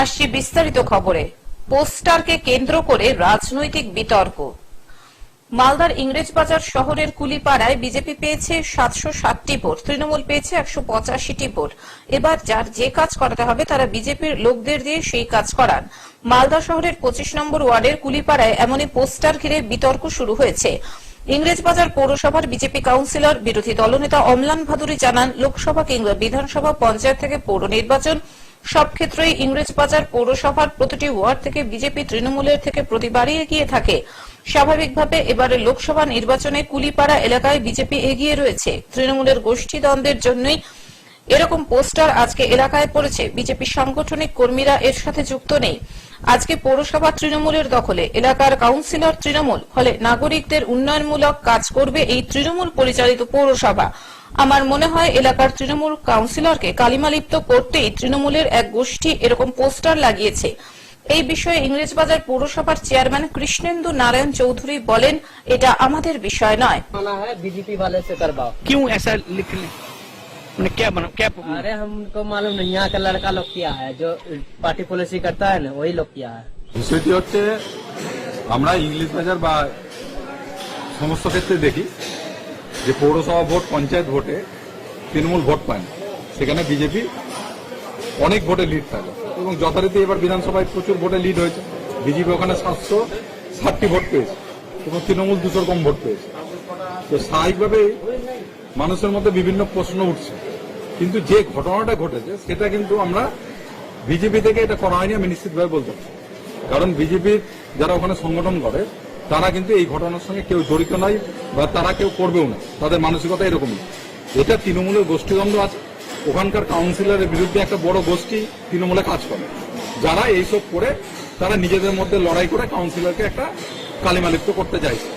আসছি বিস্তারিত খবরে। পোস্টারকে কেন্দ্র করে রাজনৈতিক বিতর্ক। মালদার ইংরেজবাজার শহরের কুলিপাড়ায় বিজেপি পেয়েছে সাতশো ষাটটি ভোট, তৃণমূল পেয়েছে একশো পঁচাশিটি ভোট। এবার যার যে কাজ করাতে হবে তারা বিজেপির লোকদের দিয়ে সেই কাজ করান। মালদা শহরের পঁচিশ নম্বর ওয়ার্ডের কুলিপাড়ায় এমনই পোস্টার ঘিরে বিতর্ক শুরু হয়েছে। ইংরেজবাজার পৌরসভার বিজেপি কাউন্সিলর, বিরোধী দলনেতা অমলান ভাদুরী জানান, লোকসভা কিংবা বিধানসভা পঞ্চায়েত থেকে পৌর নির্বাচন সব ক্ষেত্রেই ইংরেজবাজার পৌরসভার প্রতিটি ওয়ার্ড থেকে বিজেপি তৃণমূলের থেকে প্রতিবারই এগিয়ে থাকে। স্বাভাবিকভাবে এবারে লোকসভা নির্বাচনে কুলিপাড়া এলাকায় বিজেপি এগিয়ে রয়েছে। তৃণমূলের গোষ্ঠী দ্বন্দ্বের জন্যই এরকম পোস্টার আজকে এলাকায় পড়েছে। বিজেপি সাংগঠনিক কর্মীরা এর সাথে যুক্ত নেই। আজকে পৌরসভা তৃণমূলের দখলে। এলাকার কাউন্সিলর তৃণমূল, ফলে নাগরিকদের উন্নয়নমূলক কাজ করবে এই তৃণমূল পরিচালিত পৌরসভা। আমার মনে হয় এলাকার তৃণমূল কাউন্সিলরকে কালিমালিপ্ত করতেই তৃণমূলের এক গোষ্ঠী এরকম পোস্টার লাগিয়েছে এই বিষয়ে ইংরেজবাজার পৌরসভার চেয়ারম্যান কৃষ্ণেন্দু নারায়ণ চৌধুরী বলেন এটা আমাদের বিষয় নয় आना है बीजेपी वाले से करवाओ क्यों ऐसा लिख ले मैंने क्या बना क्या अरे हमको मालूम नहीं यहाँ का लड़का लोग किया है जो पार्टी पॉलिसी करता है ना वही लोग किया है বিষয়টি হচ্ছে আমরা ইংলিশ বাজার বা সমস্ত ক্ষেত্রে দেখি যে পৌরসভা ভোট, পঞ্চায়েত ভোটে তৃণমূল ভোট পায় না। সেখানে বিজেপি অনেক ভোটে লিড থাকে। এবং যথারীতি এবার বিধানসভায় প্রচুর ভোটে লিড হয়েছে। বিজেপি ওখানে সাতশো ষাটটি ভোট পেয়েছে। এবং তৃণমূল দুশোর কম ভোট পেয়েছে। তো স্বাভাবিকভাবেই মানুষের মধ্যে বিভিন্ন প্রশ্ন উঠছে। কিন্তু যে ঘটনাটা ঘটেছে, সেটা কিন্তু আমরা বিজেপি থেকে এটা করা হয়নি, আমি নিশ্চিতভাবে বলতে পারি কারণ বিজেপির যারা ওখানে সংগঠন করে তারা কিন্তু এই ঘটনার সঙ্গে কেউ জড়িত নাই বা তারা কেউ করবেও না। তাদের মানসিকতা এরকমই। এটা তৃণমূলের গোষ্ঠীদ্বন্দ্ব আছে। ওখানকার কাউন্সিলরের বিরুদ্ধে একটা বড় গোষ্ঠী তৃণমূলে কাজ করে। যারা এইসব করে, তারা নিজেদের মধ্যে লড়াই করে কাউন্সিলরকে একটা কালিমালিপ্ত করতে চাইছে।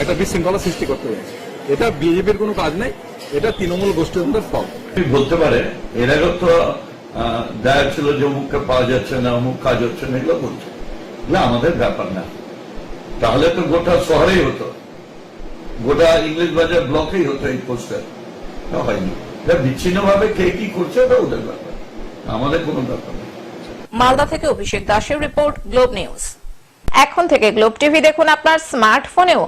একটা বিশৃঙ্খলা সৃষ্টি করতে চাইছে। এটা বিজেপির কোনো কাজ নেই। এটা তৃণমূল গোষ্ঠীদ্বন্দ্বের ফল। বলতে পারে, এর আগেও তো দেখা ছিল যে অমুককে পাওয়া যাচ্ছে না, অমুক কাজ হচ্ছে না, এগুলো বলছে না, আমাদের ব্যাপার না। তাহলে তো গোটা শহরেই হতো। গোটা ইংলিশ বাজার ব্লকেই হতো এই পোস্টার। হয়নি। বিচ্ছিন্ন ভাবে কে কি করছে ওটা ওদের ব্যাপার। আমাদের কোনো ব্যাপার নেই। মালদা থেকে অভিষেক দাসের রিপোর্ট, গ্লোব নিউজ। এখন থেকে গ্লোব টিভি দেখুন আপনার স্মার্টফোনেও।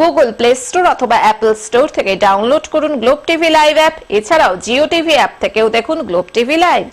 গুগল প্লে স্টোর অথবা অ্যাপল স্টোর থেকে ডাউনলোড করুন গ্লোব টিভি লাইভ অ্যাপ। এছাড়াও জিও টিভি অ্যাপ থেকেও দেখুন গ্লোব টিভি লাইভ।